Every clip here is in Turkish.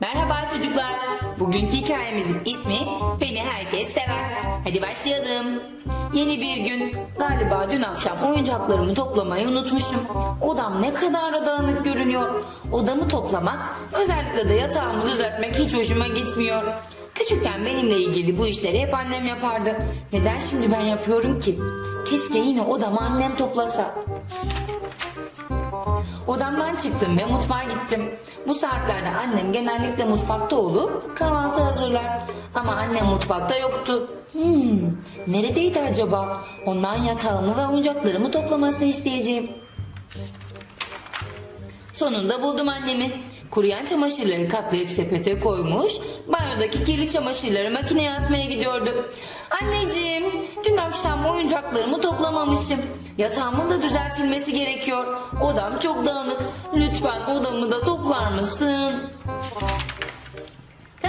Merhaba çocuklar. Bugünkü hikayemizin ismi Beni Herkes Sever. Hadi başlayalım. Yeni bir gün. Galiba dün akşam oyuncaklarımı toplamayı unutmuşum. Odam ne kadar da dağınık görünüyor. Odamı toplamak, özellikle de yatağımı düzeltmek hiç hoşuma gitmiyor. Küçükken benimle ilgili bu işleri hep annem yapardı. Neden şimdi ben yapıyorum ki? Keşke yine odamı annem toplasa. Odamdan çıktım ve mutfağa gittim. Bu saatlerde annem genellikle mutfakta olup kahvaltı hazırlar. Ama annem mutfakta yoktu. Hmm, neredeydi acaba? Ondan yatağımı ve oyuncaklarımı toplamasını isteyeceğim. Sonunda buldum annemi. Kuruyan çamaşırları katlayıp sepete koymuş, banyodaki kirli çamaşırları makineye atmaya gidiyordu. Anneciğim, dün akşam oyuncaklarımı toplamamışım. Yatağımın da düzeltilmesi gerekiyor. Odam çok dağınık. Lütfen odamı da toplar mısın?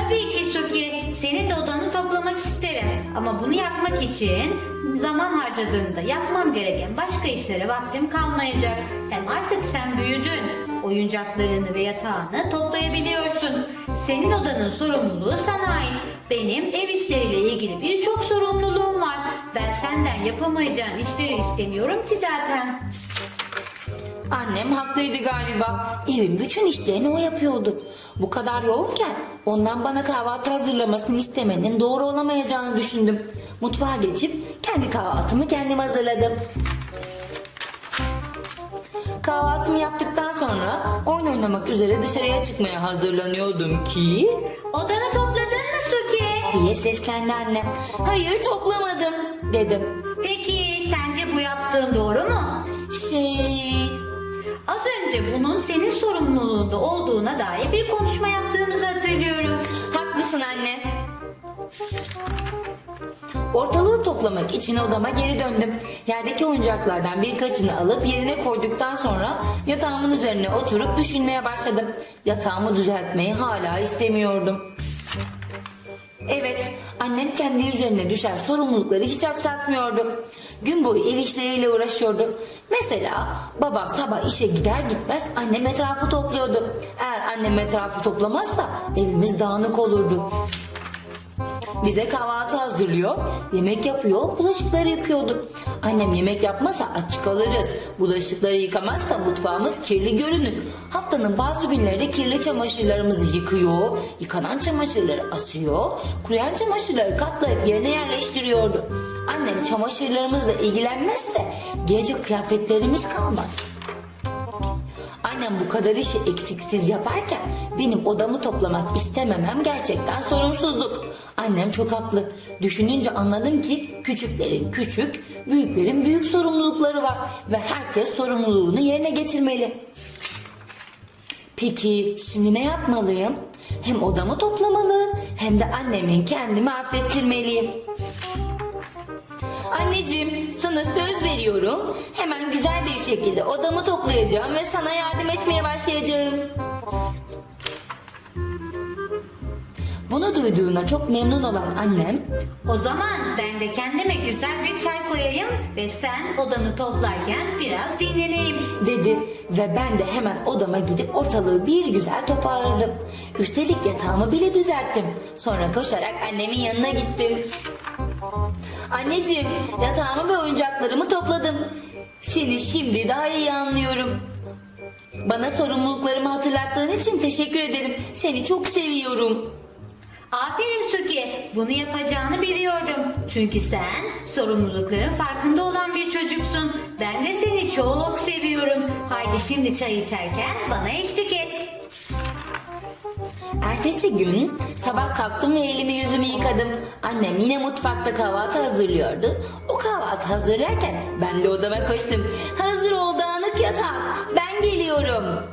Tabii ki Suki. Senin de odanı toplamak isterim. Ama bunu yapmak için zaman harcadığında yapmam gereken başka işlere vaktim kalmayacak. Hem artık sen büyüdün. Oyuncaklarını ve yatağını toplayabiliyorsun. Senin odanın sorumluluğu sana ait. Benim ev işleriyle ilgili birçok sorumluluğum var. Ben senden yapamayacağın işleri istemiyorum ki zaten. Annem haklıydı galiba. Evin bütün işlerini o yapıyordu. Bu kadar yoğunken ondan bana kahvaltı hazırlamasını istemenin doğru olamayacağını düşündüm. Mutfağa geçip kendi kahvaltımı kendim hazırladım. Kahvaltımı yaptıktan sonra oyun oynamak üzere dışarıya çıkmaya hazırlanıyordum ki Odanı topladın mı Suki? diye seslendi annem. Hayır toplamadım dedim. Peki sence bu yaptığın doğru mu? Şey Az önce bunun senin sorumluluğunda olduğuna dair bir konuşma yaptığımızı hatırlıyorum. Haklısın anne. Ortalığı toplamak için odama geri döndüm. Yerdeki oyuncaklardan birkaçını alıp yerine koyduktan sonra yatağımın üzerine oturup düşünmeye başladım. Yatağımı düzeltmeyi hala istemiyordum. Evet, annem kendi üzerine düşen sorumlulukları hiç aksatmıyordu. Gün boyu ev işleriyle uğraşıyordu. Mesela babam sabah işe gider gitmez annem etrafı topluyordu. Eğer annem etrafı toplamazsa evimiz dağınık olurdu. Bize kahvaltı hazırlıyor, yemek yapıyor, bulaşıkları yıkıyordu. Annem yemek yapmasa aç kalırız. Bulaşıkları yıkamazsa mutfağımız kirli görünür. Haftanın bazı günleri de kirli çamaşırlarımızı yıkıyor, yıkanan çamaşırları asıyor, kuruyan çamaşırları katlayıp yerine yerleştiriyordu. Annem çamaşırlarımızla ilgilenmezse gece kıyafetlerimiz kalmaz. Annem bu kadar işi eksiksiz yaparken benim odamı toplamak istememem gerçekten sorumsuzluk. Annem çok haklı. Düşününce anladım ki küçüklerin küçük, büyüklerin büyük sorumlulukları var ve herkes sorumluluğunu yerine getirmeli. Peki şimdi ne yapmalıyım? Hem odamı toplamalı hem de annemin kendimi affettirmeliyim. Anneciğim sana söz veriyorum. Hemen güzel bir şekilde odamı toplayacağım ve sana yardım etmeye başlayacağım. Bunu duyduğuna çok memnun olan annem O zaman ben de kendime güzel bir çay koyayım ve sen odanı toplarken biraz dinleneyim. dedi ve ben de hemen odama gidip ortalığı bir güzel toparladım. Üstelik yatağımı bile düzelttim. Sonra koşarak annemin yanına gittim. Anneciğim yatağımı ve oyuncaklarımı topladım. Seni şimdi daha iyi anlıyorum. Bana sorumluluklarımı hatırlattığın için teşekkür ederim. Seni çok seviyorum. Aferin Suki, bunu yapacağını biliyordum. Çünkü sen sorumlulukların farkında olan bir çocuksun. Ben de seni çok seviyorum. Haydi şimdi çay içerken bana eşlik et. Ertesi gün sabah kalktım ve elimi yüzümü yıkadım. Annem yine mutfakta kahvaltı hazırlıyordu. O kahvaltı hazırlarken ben de odama koştum. Hazır ol dağınık yatak. Ben geliyorum.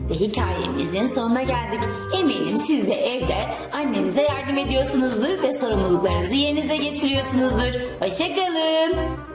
Ve hikayemizin sonuna geldik. Eminim siz de evde annenize yardım ediyorsunuzdur ve sorumluluklarınızı yerinize getiriyorsunuzdur. Hoşçakalın.